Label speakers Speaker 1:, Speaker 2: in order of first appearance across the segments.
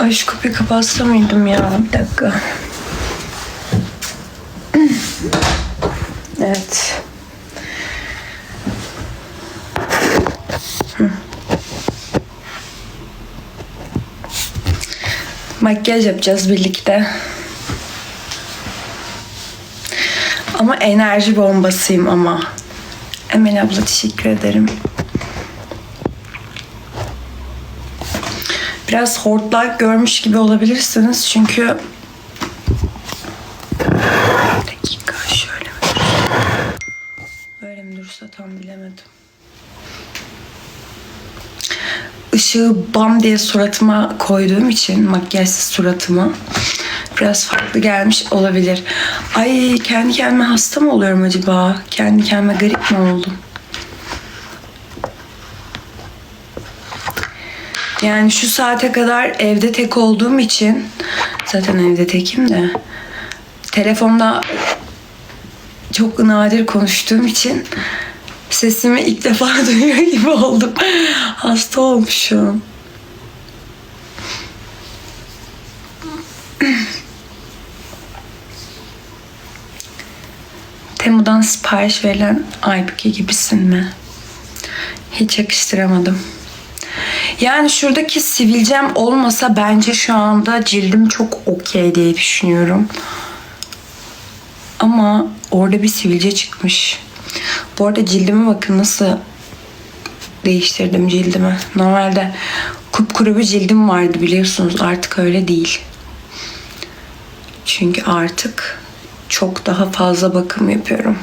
Speaker 1: Ay şu kapıyı kapatsa mıydım ya? Bir dakika. Evet. Makyaj yapacağız birlikte. Ama enerji bombasıyım ama. Emel abla teşekkür ederim. Biraz hortlak görmüş gibi olabilirsiniz çünkü Bir dakika şöyle mi? Böyle mi dursa tam bilemedim. Işığı bam diye suratıma koyduğum için makyajsız suratıma biraz farklı gelmiş olabilir. Ay kendi kendime hasta mı oluyorum acaba? Kendi kendime garip mi oldum? Yani şu saate kadar evde tek olduğum için zaten evde tekim de telefonda çok nadir konuştuğum için sesimi ilk defa duyuyor gibi oldum. Hasta olmuşum. Temu'dan sipariş verilen Aybüke gibisin mi? Hiç yakıştıramadım. Yani şuradaki sivilcem olmasa bence şu anda cildim çok okey diye düşünüyorum. Ama orada bir sivilce çıkmış. Bu arada cildime bakın nasıl değiştirdim cildimi. Normalde kupkuru bir cildim vardı biliyorsunuz. Artık öyle değil. Çünkü artık çok daha fazla bakım yapıyorum.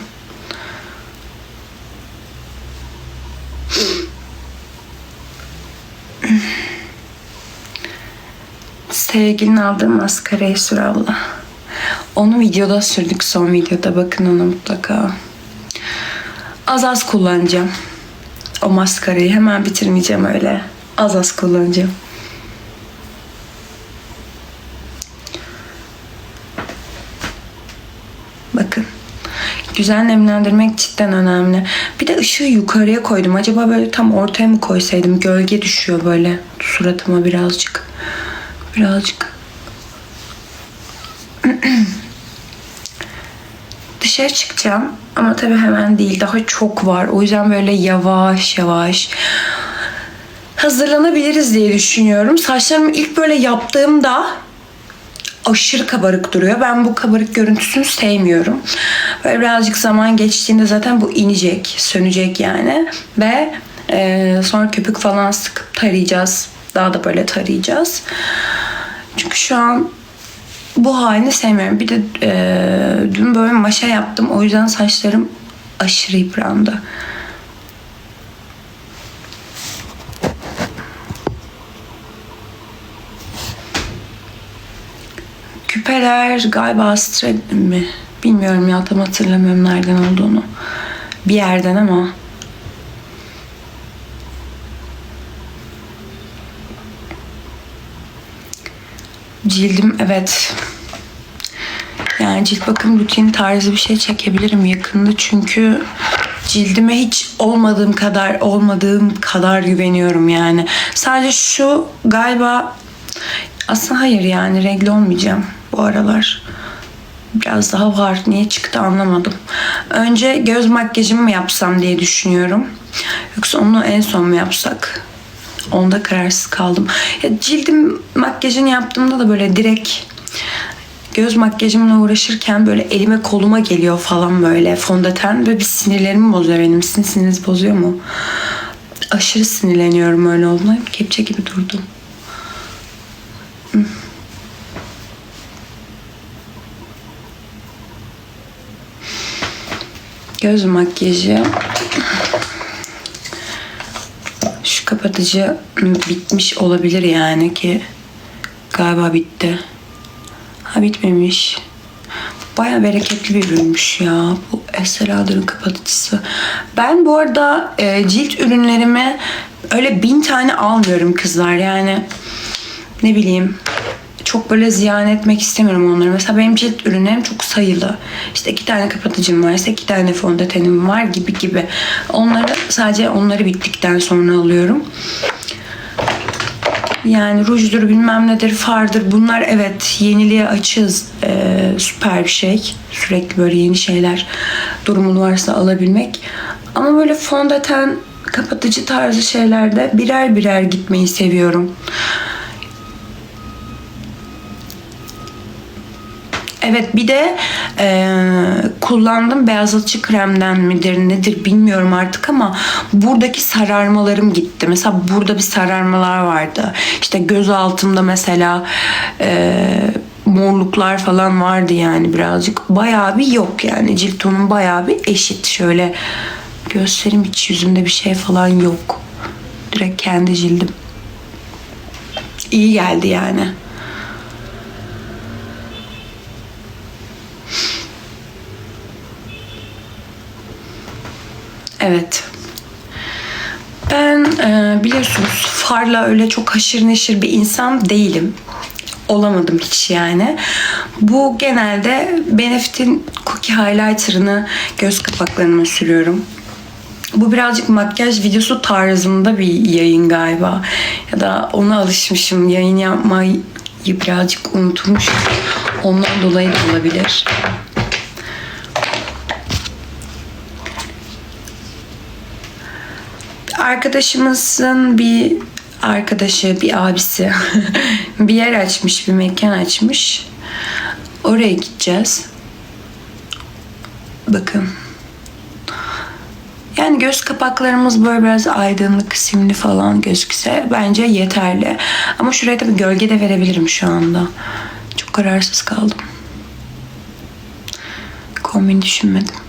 Speaker 1: Sevgilinin aldığı maskarayı sür abla. Onu videoda sürdük son videoda. Bakın ona mutlaka. Az az kullanacağım. O maskarayı hemen bitirmeyeceğim öyle. Az az kullanacağım. Bakın. Güzel nemlendirmek cidden önemli. Bir de ışığı yukarıya koydum. Acaba böyle tam ortaya mı koysaydım? Gölge düşüyor böyle suratıma birazcık. Birazcık. Dışarı çıkacağım ama tabii hemen değil. Daha çok var. O yüzden böyle yavaş yavaş hazırlanabiliriz diye düşünüyorum. Saçlarımı ilk böyle yaptığımda aşırı kabarık duruyor. Ben bu kabarık görüntüsünü sevmiyorum. Böyle birazcık zaman geçtiğinde zaten bu inecek, sönecek yani. Ve e, sonra köpük falan sıkıp tarayacağız. Daha da böyle tarayacağız. Çünkü şu an bu halini sevmiyorum. Bir de e, dün böyle maşa yaptım. O yüzden saçlarım aşırı yıprandı. Küpeler galiba Astrid mi? Bilmiyorum ya tam hatırlamıyorum nereden olduğunu. Bir yerden ama. Cildim evet. Yani cilt bakım rutin tarzı bir şey çekebilirim yakında çünkü cildime hiç olmadığım kadar olmadığım kadar güveniyorum yani. Sadece şu galiba aslında hayır yani regle olmayacağım bu aralar. Biraz daha var. Niye çıktı anlamadım. Önce göz makyajımı mı yapsam diye düşünüyorum. Yoksa onu en son mu yapsak? Onda kararsız kaldım. Ya cildim makyajını yaptığımda da böyle direkt göz makyajımla uğraşırken böyle elime koluma geliyor falan böyle fondöten ve bir sinirlerimi bozuyor benim. Sizin siniriniz bozuyor mu? Aşırı sinirleniyorum öyle olduğuna. Kepçe gibi durdum. Göz makyajı. Şu kapatıcı bitmiş olabilir yani ki galiba bitti. Ha bitmemiş. Baya bereketli bir ürünmüş ya bu Estee Lauder'ın kapatıcısı. Ben bu arada e, cilt ürünlerimi öyle bin tane almıyorum kızlar yani ne bileyim çok böyle ziyan etmek istemiyorum onları. Mesela benim cilt ürünlerim çok sayılı. İşte iki tane kapatıcım varsa iki tane fondötenim var gibi gibi. Onları sadece onları bittikten sonra alıyorum. Yani rujdur bilmem nedir fardır bunlar evet yeniliğe açığız Ee, süper bir şey. Sürekli böyle yeni şeyler durumun varsa alabilmek. Ama böyle fondöten kapatıcı tarzı şeylerde birer birer gitmeyi seviyorum. Evet bir de e, kullandım beyazlatıcı kremden midir nedir bilmiyorum artık ama buradaki sararmalarım gitti. Mesela burada bir sararmalar vardı. İşte göz altımda mesela e, morluklar falan vardı yani birazcık. Bayağı bir yok yani cilt tonum bayağı bir eşit. Şöyle göstereyim hiç yüzümde bir şey falan yok. Direkt kendi cildim. İyi geldi yani. Evet. Ben e, biliyorsunuz farla öyle çok haşır neşir bir insan değilim. Olamadım hiç yani. Bu genelde Benefit'in Cookie Highlighter'ını göz kapaklarıma sürüyorum. Bu birazcık makyaj videosu tarzında bir yayın galiba. Ya da ona alışmışım. Yayın yapmayı birazcık unutmuşum. Ondan dolayı da olabilir. Arkadaşımızın bir arkadaşı, bir abisi bir yer açmış, bir mekan açmış. Oraya gideceğiz. Bakın. Yani göz kapaklarımız böyle biraz aydınlık, simli falan gözükse bence yeterli. Ama şuraya da bir gölge de verebilirim şu anda. Çok kararsız kaldım. Kombin düşünmedim.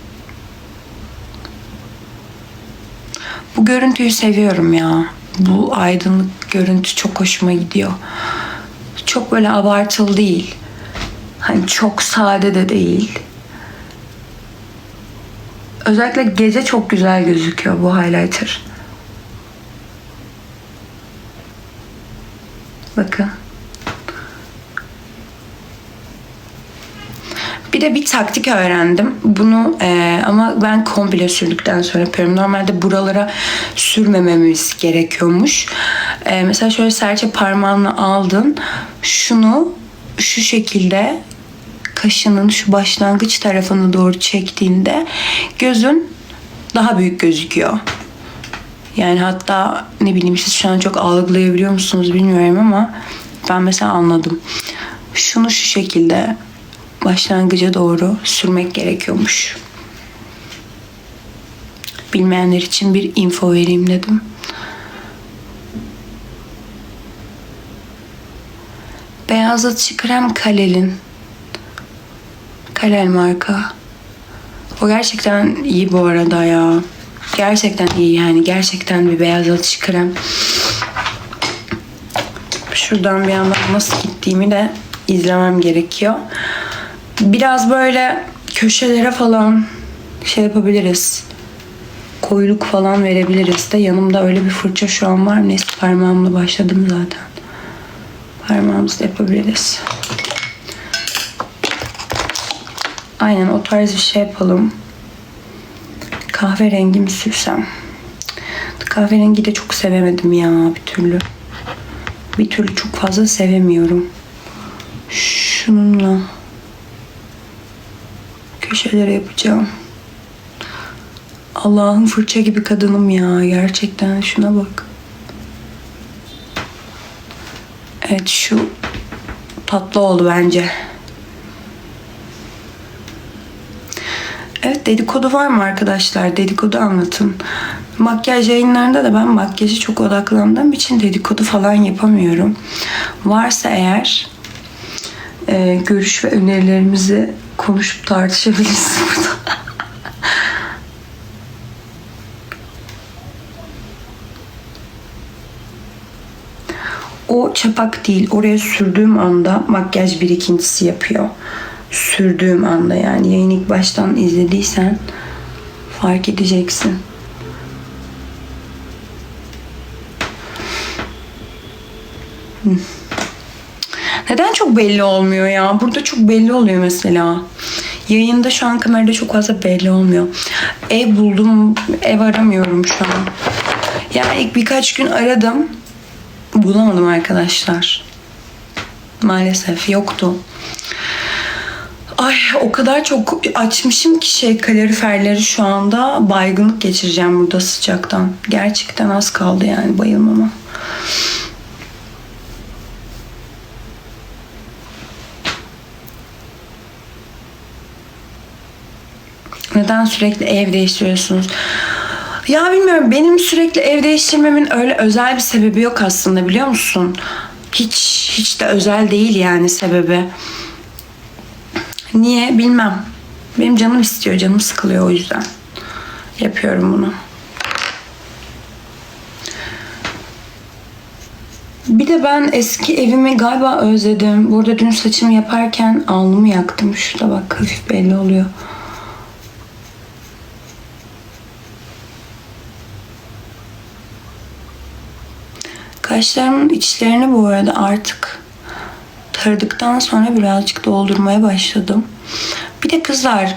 Speaker 1: Bu görüntüyü seviyorum ya. Bu aydınlık görüntü çok hoşuma gidiyor. Çok böyle abartılı değil. Hani çok sade de değil. Özellikle gece çok güzel gözüküyor bu highlighter. Bakın. Bir de bir taktik öğrendim. Bunu e, ama ben komple sürdükten sonra yapıyorum. Normalde buralara sürmememiz gerekiyormuş. E, mesela şöyle serçe parmağını aldın. Şunu şu şekilde kaşının şu başlangıç tarafını doğru çektiğinde gözün daha büyük gözüküyor. Yani hatta ne bileyim siz şu an çok algılayabiliyor musunuz bilmiyorum ama ben mesela anladım. Şunu şu şekilde başlangıca doğru sürmek gerekiyormuş. Bilmeyenler için bir info vereyim dedim. Beyazlatıcı krem Kalel'in. Kalel marka. O gerçekten iyi bu arada ya. Gerçekten iyi yani. Gerçekten bir beyazlatıcı krem. Şuradan bir yandan nasıl gittiğimi de izlemem gerekiyor. Biraz böyle köşelere falan şey yapabiliriz. Koyuluk falan verebiliriz de. Yanımda öyle bir fırça şu an var. Neyse parmağımla başladım zaten. Parmağımızla yapabiliriz. Aynen o tarz bir şey yapalım. Kahverengi mi sürsem? Kahverengi de çok sevemedim ya bir türlü. Bir türlü çok fazla sevemiyorum. Şununla köşelere yapacağım. Allah'ın fırça gibi kadınım ya. Gerçekten şuna bak. Evet şu tatlı oldu bence. Evet dedikodu var mı arkadaşlar? Dedikodu anlatın. Makyaj yayınlarında da ben makyajı çok odaklandığım için dedikodu falan yapamıyorum. Varsa eğer e, görüş ve önerilerimizi konuşup tartışabiliriz burada. o çapak değil. Oraya sürdüğüm anda makyaj birikintisi yapıyor. Sürdüğüm anda yani yayın ilk baştan izlediysen fark edeceksin. Neden çok belli olmuyor ya? Burada çok belli oluyor mesela. Yayında şu an kamerada çok fazla belli olmuyor. Ev buldum, ev aramıyorum şu an. Yani ilk birkaç gün aradım. bulamadım arkadaşlar. Maalesef yoktu. Ay o kadar çok açmışım ki şey kaloriferleri şu anda baygınlık geçireceğim burada sıcaktan. Gerçekten az kaldı yani bayılmama. Neden sürekli ev değiştiriyorsunuz? Ya bilmiyorum benim sürekli ev değiştirmemin öyle özel bir sebebi yok aslında biliyor musun? Hiç hiç de özel değil yani sebebi. Niye bilmem. Benim canım istiyor, canım sıkılıyor o yüzden. Yapıyorum bunu. Bir de ben eski evimi galiba özledim. Burada dün saçımı yaparken alnımı yaktım. Şurada bak hafif belli oluyor. Kaşlarımın içlerini bu arada artık taradıktan sonra birazcık doldurmaya başladım. Bir de kızlar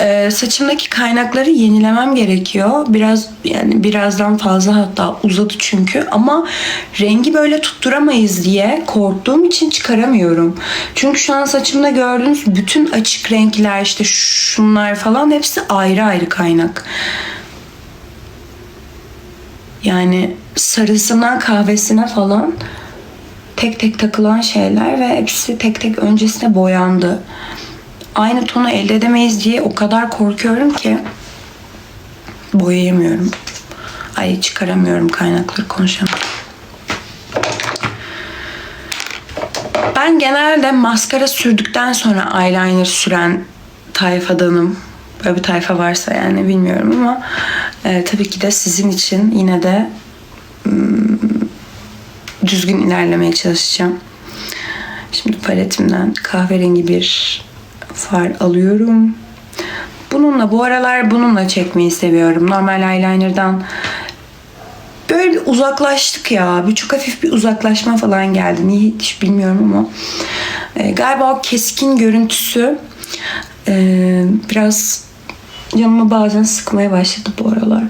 Speaker 1: e, saçımdaki kaynakları yenilemem gerekiyor. Biraz yani birazdan fazla hatta uzadı çünkü ama rengi böyle tutturamayız diye korktuğum için çıkaramıyorum. Çünkü şu an saçımda gördüğünüz bütün açık renkler işte şunlar falan hepsi ayrı ayrı kaynak. Yani sarısına kahvesine falan tek tek takılan şeyler ve hepsi tek tek öncesine boyandı. Aynı tonu elde edemeyiz diye o kadar korkuyorum ki boyayamıyorum. Ay çıkaramıyorum kaynakları konuşamam. Ben genelde maskara sürdükten sonra eyeliner süren tayfadanım. Böyle bir tayfa varsa yani bilmiyorum ama e, tabii ki de sizin için yine de düzgün ilerlemeye çalışacağım. Şimdi paletimden kahverengi bir far alıyorum. Bununla bu aralar bununla çekmeyi seviyorum. Normal eyeliner'dan böyle bir uzaklaştık ya. Bir çok hafif bir uzaklaşma falan geldi. Niye hiç bilmiyorum ama. E, galiba o keskin görüntüsü e, biraz canımı bazen sıkmaya başladı bu aralar.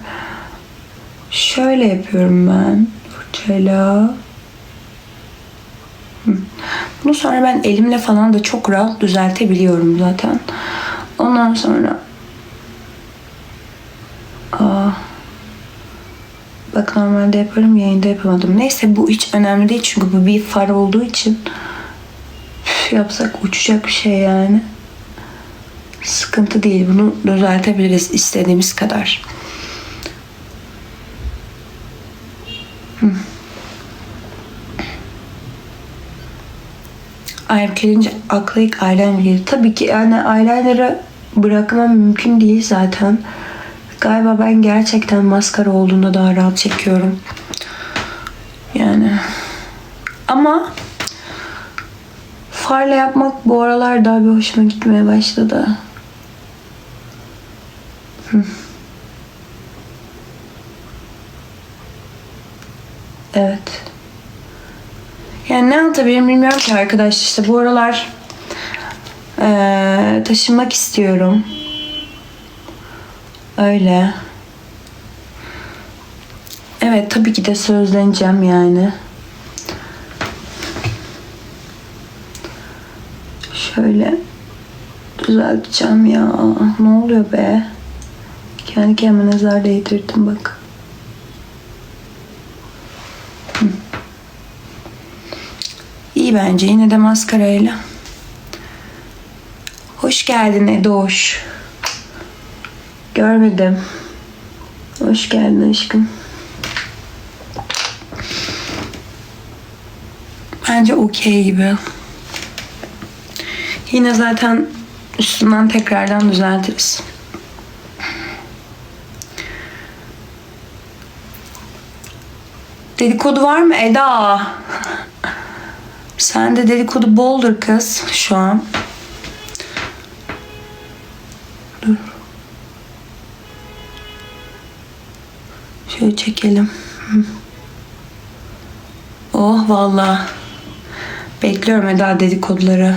Speaker 1: Şöyle yapıyorum ben fırçayla. Bunu sonra ben elimle falan da çok rahat düzeltebiliyorum zaten. Ondan sonra Aa, bak normalde yaparım yayında yapamadım. Neyse bu hiç önemli değil çünkü bu bir far olduğu için üf, yapsak uçacak bir şey yani. Sıkıntı değil. Bunu düzeltebiliriz istediğimiz kadar. Eyeliner gelince akla ilk eyeliner. Tabii ki yani eyeliner'ı bırakmam mümkün değil zaten. Galiba ben gerçekten maskara olduğunda daha rahat çekiyorum. Yani ama farla yapmak bu aralar daha bir hoşuma gitmeye başladı. Hı. Evet. Yani ne anlatabilirim bilmiyorum ki arkadaş. İşte bu aralar eee, taşınmak istiyorum. Öyle. Evet tabii ki de sözleneceğim yani. Şöyle düzelteceğim ya. Ne oluyor be? Kendi kendime nazar değdirdim bak. Bence yine de maskarayla. Hoş geldin Edoş. Görmedim. Hoş geldin aşkım. Bence okey gibi. Yine zaten üstünden tekrardan düzeltiriz. Dedikodu var mı Eda? Sen de dedikodu boldur kız şu an. Dur. Şöyle çekelim. Oh valla. Bekliyorum Eda dedikoduları.